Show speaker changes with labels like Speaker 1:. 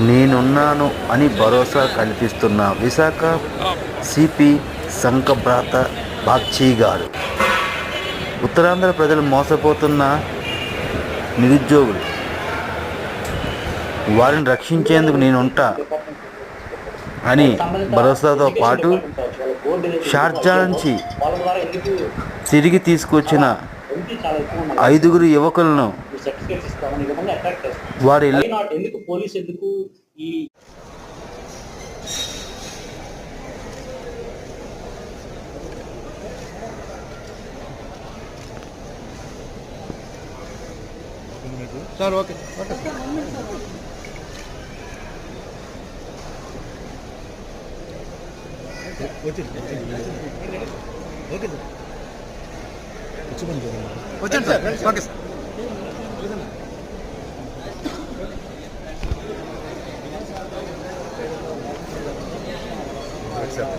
Speaker 1: నేనున్నాను అని భరోసా కల్పిస్తున్న విశాఖ సిపి సంకభ్రాత బాగ్చి గారు. ఉత్తరాంధ్ర ప్రజలు మోసపోతున్న నిరుద్యోగులు. వారిని రక్షించేందుకు నేనుంటా అని భరోసాతో పాటు షార్జా నుంచి తిరిగి తీసుకొచ్చిన ఐదుగురు యువకులను
Speaker 2: అట్రాక్ట్ చేస్తాం
Speaker 1: వారి
Speaker 2: ఎందుకు పోలీస్ ఎందుకు ఈ
Speaker 3: sir okay. Okay. Okay sir. Okay sir. accept.